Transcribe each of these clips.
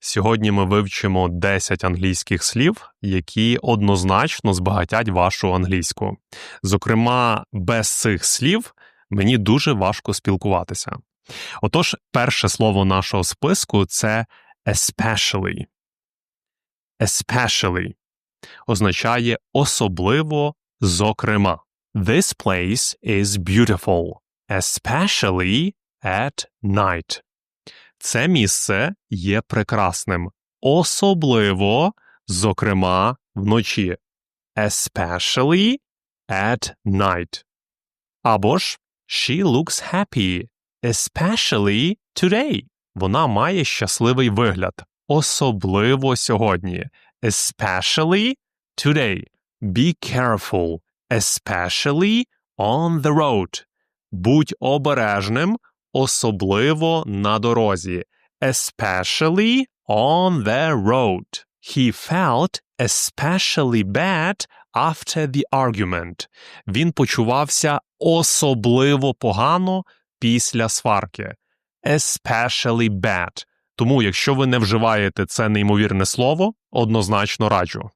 Сьогодні ми вивчимо 10 англійських слів, які однозначно збагатять вашу англійську. Зокрема, без цих слів мені дуже важко спілкуватися. Отож, перше слово нашого списку це especially. Especially означає особливо, зокрема. This place is beautiful, especially at night. Це місце є прекрасним, особливо, зокрема, вночі. Especially at night. Або ж She looks happy, especially today. Вона має щасливий вигляд, особливо сьогодні. Especially today. Be careful, especially on the road. Будь обережним, особливо на дорозі. Especially on the road. He felt especially bad after the argument. Він почувався особливо погано після сварки. Especially bad. Тому, якщо ви не вживаєте це неймовірне слово, однозначно раджу.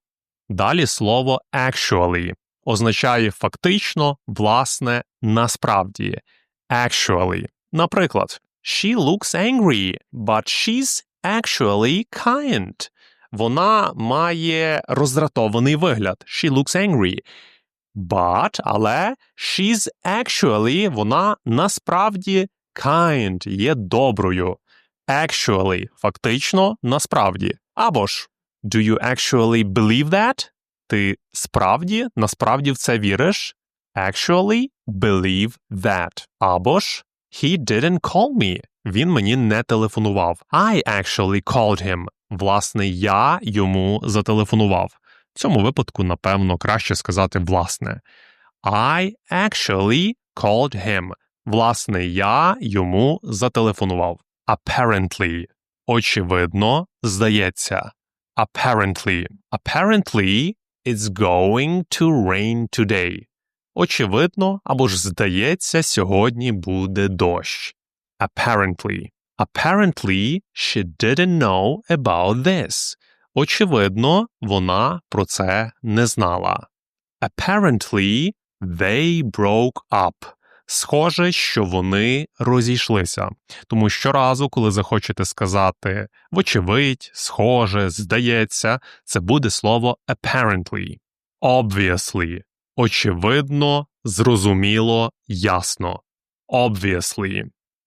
Далі слово actually означає фактично, власне, насправді. Actually. Наприклад, She looks angry, but she's actually kind. Вона має роздратований вигляд. She looks angry. But, але she's actually, вона насправді kind, є доброю. Actually, фактично, насправді. Або ж, do you actually believe that? Ти справді, насправді в це віриш? Actually believe that. Або ж, he didn't call me. Він мені не телефонував. I actually called him. Власне, я йому зателефонував. В цьому випадку, напевно, краще сказати власне. I actually called him. Власне, я йому зателефонував. Apparently. Очевидно, здається. Apparently. Apparently, it's going to rain today. Очевидно, або ж здається, сьогодні буде дощ. Apparently. Apparently, she didn't know about this. Очевидно, вона про це не знала. Apparently, they broke up. Схоже, що вони розійшлися. Тому щоразу, коли захочете сказати вочевидь, схоже, здається, це буде слово apparently. Obviously. Очевидно, зрозуміло, ясно. Obviously.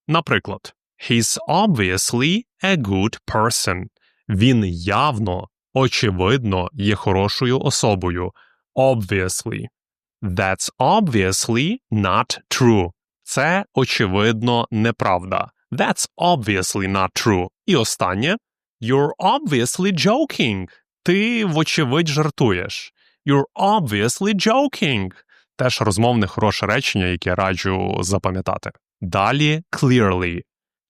Наприклад, He's obviously a good person. Він явно, очевидно, є хорошою особою. Obviously. That's obviously not true. Це, очевидно, неправда. That's obviously not true. І останнє. You're obviously joking. Ти, вочевидь, жартуєш. You're obviously joking. Теж розмовне хороше речення, яке раджу запам'ятати. Далі clearly.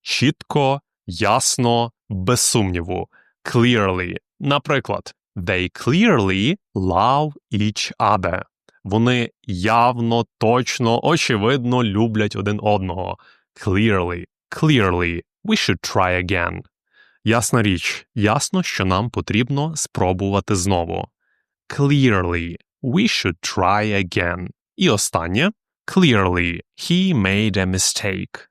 Чітко, ясно, без сумніву. Clearly. Наприклад, they clearly love each other. Вони явно, точно, очевидно люблять один одного. Clearly, clearly, we should try again. Ясна річ, ясно, що нам потрібно спробувати знову. Clearly, we should try again. І останнє. Clearly, he made a mistake.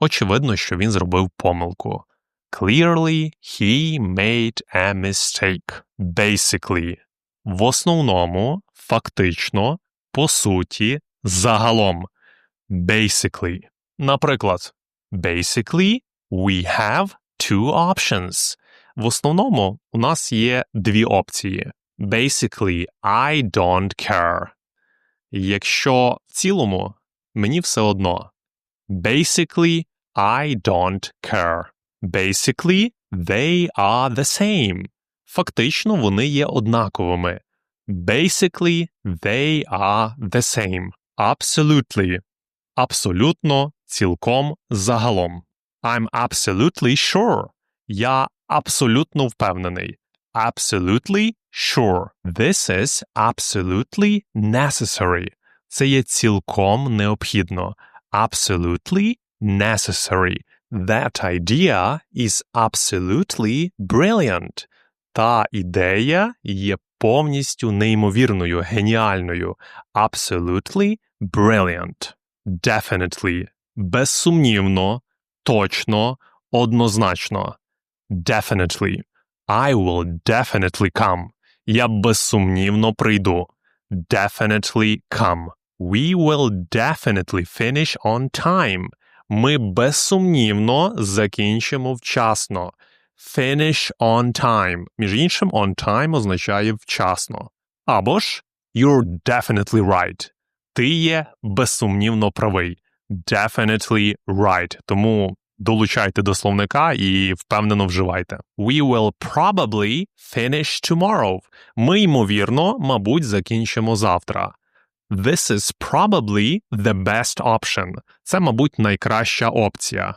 Очевидно, що він зробив помилку. Clearly, he made a mistake. Basically. В основному, фактично, по суті, загалом. Basically. Наприклад, basically, we have two options. В основному у нас є дві опції. Basically, I don't care. Якщо в цілому, мені все одно. Basically, I don't care. Basically, they are the same. Фактично, вони є однаковими. Basically, they are the same. Absolutely. Абсолютно, цілком, загалом. I'm absolutely sure. Я абсолютно впевнений. Absolutely sure. This is absolutely necessary. Це є цілком необхідно. Absolutely necessary. That idea is absolutely brilliant. Та ідея є повністю неймовірною, геніальною. Absolutely brilliant. Definitely. Безсумнівно, точно, однозначно. Definitely. I will definitely come. Я безсумнівно прийду. Definitely come. We will definitely finish on time. Ми безсумнівно закінчимо вчасно. Finish on time. Між іншим, on time означає вчасно. Або ж You're definitely right. Ти є безсумнівно правий. Definitely right. Тому долучайте до словника і впевнено вживайте. We will probably finish tomorrow. Ми, ймовірно, мабуть, закінчимо завтра. This is probably the best option. Це, мабуть, найкраща опція.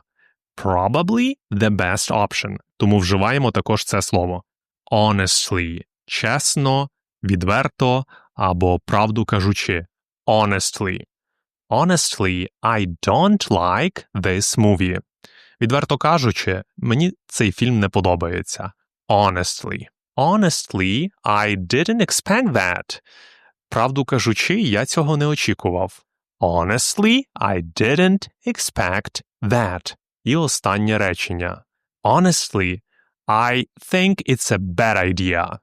Probably the best option. Тому вживаємо також це слово. Honestly. Чесно, відверто або правду кажучи. Honestly. Honestly, I don't like this movie. Відверто кажучи, мені цей фільм не подобається. Honestly. Honestly, I didn't expect that. Правду кажучи, я цього не очікував. Honestly, I didn't expect that. І останнє речення. Honestly, I think it's a bad idea.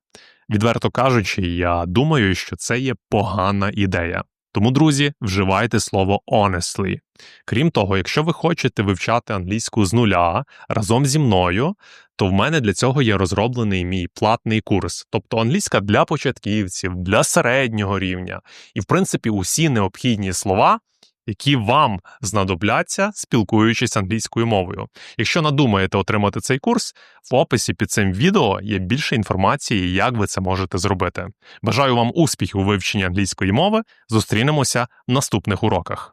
Відверто кажучи, я думаю, що це є погана ідея. Тому, друзі, вживайте слово honestly. Крім того, якщо ви хочете вивчати англійську з нуля разом зі мною, то в мене для цього є розроблений мій платний курс, тобто англійська для початківців, для середнього рівня, і, в принципі, усі необхідні слова, які вам знадобляться, спілкуючись англійською мовою. Якщо надумаєте отримати цей курс, в описі під цим відео є більше інформації, як ви це можете зробити. Бажаю вам успіхів у вивченні англійської мови. Зустрінемося в наступних уроках.